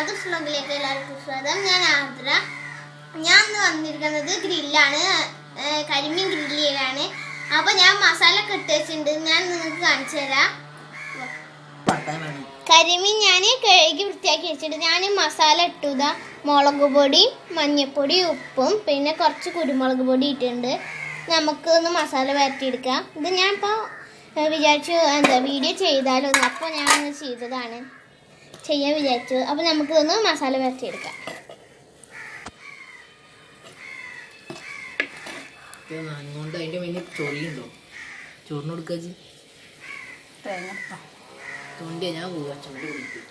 ആദർശ് ബ്ലോഗിലേക്ക് എല്ലാവർക്കും സ്വാഗതം ഞാൻ ആദ്ര ഞാൻ ഇന്ന് വന്നിരിക്കുന്നത് ഗ്രില്ലാണ്. കരിമീൻ ഗ്രില്ല് അപ്പോൾ അപ്പൊ ഞാൻ മസാല കെട്ടി വെച്ചിട്ടുണ്ട്. ഞാൻ നിങ്ങൾക്ക് കാണിച്ചു തരാം. കരിമീൻ ഞാൻ കഴുകി വൃത്തിയാക്കി വെച്ചിട്ട് ഞാൻ മസാല ഇട്ടുക മുളക് പൊടി മഞ്ഞൾപ്പൊടി ഉപ്പും പിന്നെ കുറച്ച് കുരുമുളക് പൊടി ഇട്ടിട്ടുണ്ട്. നമുക്ക് ഒന്ന് മസാല വരട്ടിയെടുക്കാം. ഇത് ഞാനിപ്പോൾ വിചാരിച്ചു എന്താ വീഡിയോ ചെയ്താലോ അപ്പോൾ ഞാൻ ചെയ്തതാണ്. ചെയ്യാൻ വിചാരിച്ചു. നമുക്ക് നമുക്കിതൊന്ന് മസാല വരട്ടിയെടുക്കാം നന്നുകൊണ്ട് അതിന്റെ മേലെ ചൊറിയുണ്ടോ? ചോറിന് കൊടുക്കാച്ച് തൊണ്ടിയാ ഞാൻ പോവാ ചുണ്ടി കുടിക്കും.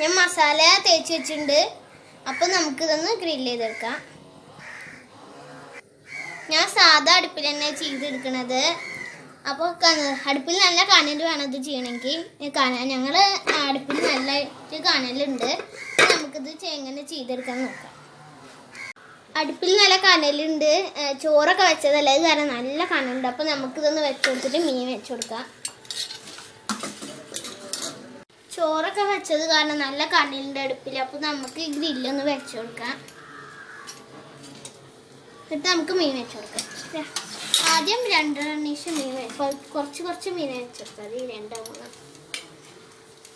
ഞാൻ മസാല തേച്ച് വെച്ചിട്ടുണ്ട്. അപ്പോൾ നമുക്കിതൊന്ന് ഗ്രിൽ ചെയ്തെടുക്കാം. ഞാൻ സാധാ അടുപ്പിൽ തന്നെ ചെയ്തെടുക്കണത്. അപ്പോൾ അടുപ്പിൽ നല്ല കനൽ വേണം ഇത് ചെയ്യണമെങ്കിൽ. കനൽ ഞങ്ങൾ അടുപ്പിൽ നല്ല കനലുണ്ട്. നമുക്കിത് എങ്ങനെ ചെയ്തെടുക്കാൻ നോക്കാം. അടുപ്പിൽ നല്ല കനലുണ്ട്. ചോറൊക്കെ വെച്ചതല്ലേ? ഇത് കാരണം നല്ല കനലുണ്ട്. അപ്പോൾ നമുക്കിതൊന്ന് വെച്ച് കൊടുത്തിട്ട് മീൻ വെച്ച് കൊടുക്കാം. ചോറൊക്കെ വെച്ചത് കാരണം നല്ല കനലുണ്ട് അടുപ്പിൽ അപ്പോൾ നമുക്ക് ഈ ഗ്രില്ലൊന്ന് വെച്ച് കൊടുക്കാം. എന്നിട്ട് നമുക്ക് മീൻ വെച്ച് കൊടുക്കാം. ആദ്യം രണ്ടെണ്ണീശം മീൻ കുറച്ച് കുറച്ച് മീൻ വെച്ചാൽ മതി. രണ്ടോ മൂന്നോ.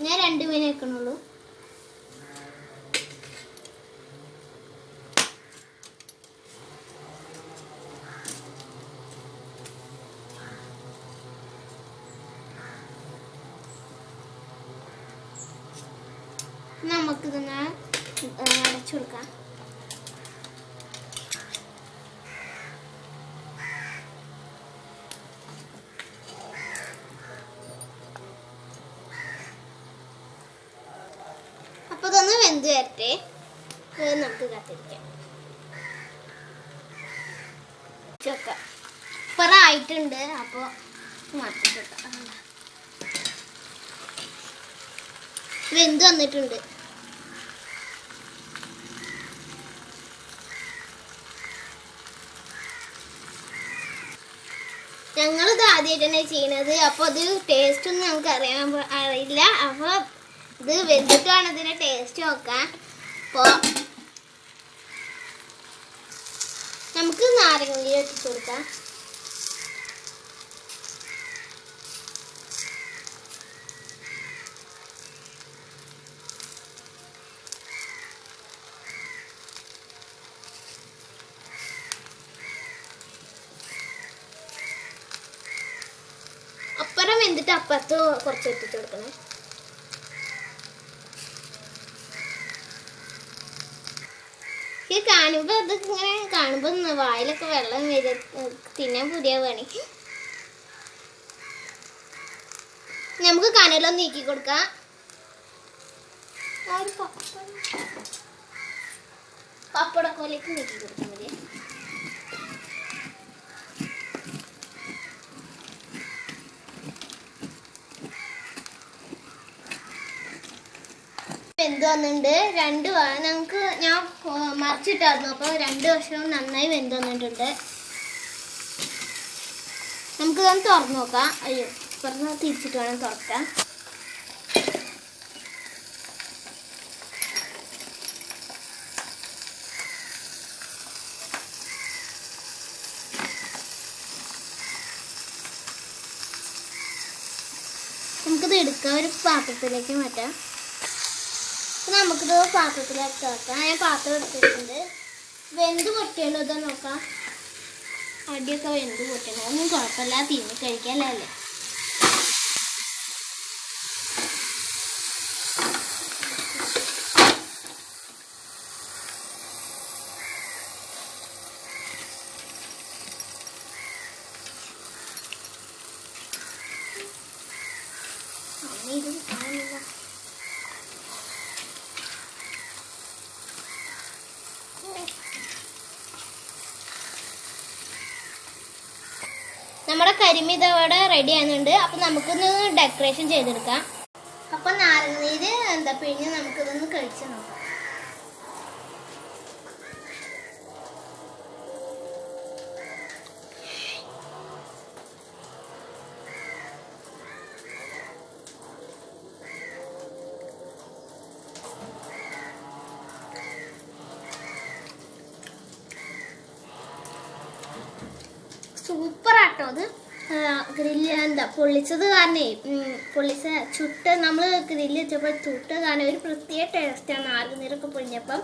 ഞാൻ രണ്ട് മീൻ വെക്കണുള്ളൂ. നമുക്കിതൊന്ന് അടച്ചു കൊടുക്കാം അപ്പൊ ഇതൊന്ന് വെന്ത് വരട്ടെ? നമുക്ക് കത്തിരിക്കാം. വെക്കാം ഇപ്പൊ ആയിട്ടുണ്ട് അപ്പൊ മാറ്റി വെന്ത് വന്നിട്ടുണ്ട്? ഞങ്ങളിത് ആദ്യമായിട്ടാണ് ചെയ്യണത് അപ്പോൾ അത് ടേസ്റ്റ് ഒന്നും നമുക്ക് അറിയാൻ അറിയില്ല. അപ്പോൾ ഇത് വെന്തിട്ട് വേണം ഇതിന്റെ ടേസ്റ്റ് നോക്കാൻ. അപ്പോൾ നമുക്ക് നാരങ്ങ ഇട്ടിട്ട് കൊടുക്കാം. അപ്പുറം വെന്തിട്ട് അപ്പുറത്ത് കുറച്ച് എത്തിച്ചു കൊടുക്കണേ. ഇത് കാണുമ്പോ അതൊക്കെ ഇങ്ങനെ കാണുമ്പോ ന- വായിലൊക്കെ വെള്ളം വരും. തിന്നാൻ പുതിയ പണി. നമുക്ക് കനലൊന്ന് നീക്കി കൊടുക്കാം. പപ്പടക്കോലേക്ക് നീക്കി കൊടുക്കാൻ മതി. വെന്ത് വന്നിട്ടുണ്ട് രണ്ട് നമുക്ക് ഞാൻ മറിച്ചിട്ടായിരുന്നു. അപ്പോൾ രണ്ട് വർഷവും നന്നായി വെന്ത് വന്നിട്ടുണ്ട് നമുക്ക് ഇതൊന്ന് തുറന്നു നോക്കാം. അയ്യോ തുറന്ന് തിരിച്ചിട്ട് വേണം തുറക്കാം നമുക്കിത് എടുക്കാം. ഒരു പാത്രത്തിലേക്ക് മാറ്റാം. നമുക്കിത് പാത്രത്തിലേക്ക് വെക്കാം ഞാൻ പാത്രം എടുത്തിട്ടുണ്ട്. വെന്ത് പൊട്ടിയല്ലോ ഇത് നോക്കാം. അടിയൊക്കെ വെന്ത് പൊട്ടിയല്ലോ ഒന്നും കുഴപ്പമില്ല. തിന്നി കഴിക്കാനല്ലേ ഇത് കാണില്ല നമ്മുടെ കരിമീൻ ഇതവിടെ റെഡി ആകുന്നുണ്ട് അപ്പം നമുക്കൊന്ന് ഡെക്കറേഷൻ ചെയ്തെടുക്കാം. അപ്പം നാരങ്ങ നീര് എന്താ പിഴിഞ്ഞ് നമുക്കിതൊന്ന് കഴിച്ച് നോക്കാം. ഗ്രില്ല് എന്താ പൊള്ളിച്ചത് കാരണേ പൊള്ളിച്ച ചുട്ട് നമ്മൾ ഗ്രില്ല് വെച്ചപ്പോൾ ചുട്ട് കാരണം ഒരു പ്രത്യേക ടേസ്റ്റാണ് നാലുനീരൊക്കെ പൊളിഞ്ഞപ്പം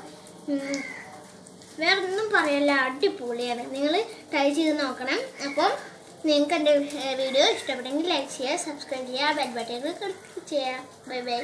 വേറെ ഒന്നും പറയല്ല അടിപൊളിയാണ്. നിങ്ങൾ ട്രൈ ചെയ്ത് നോക്കണം. അപ്പം നിങ്ങൾക്ക് എന്റെ വീഡിയോ ഇഷ്ടപ്പെട്ടെങ്കിൽ ലൈക്ക് ചെയ്യുക സബ്സ്ക്രൈബ് ചെയ്യുക ബെൽ ബട്ടൺ ക്ലിക്ക് ചെയ്യുക. Bye bye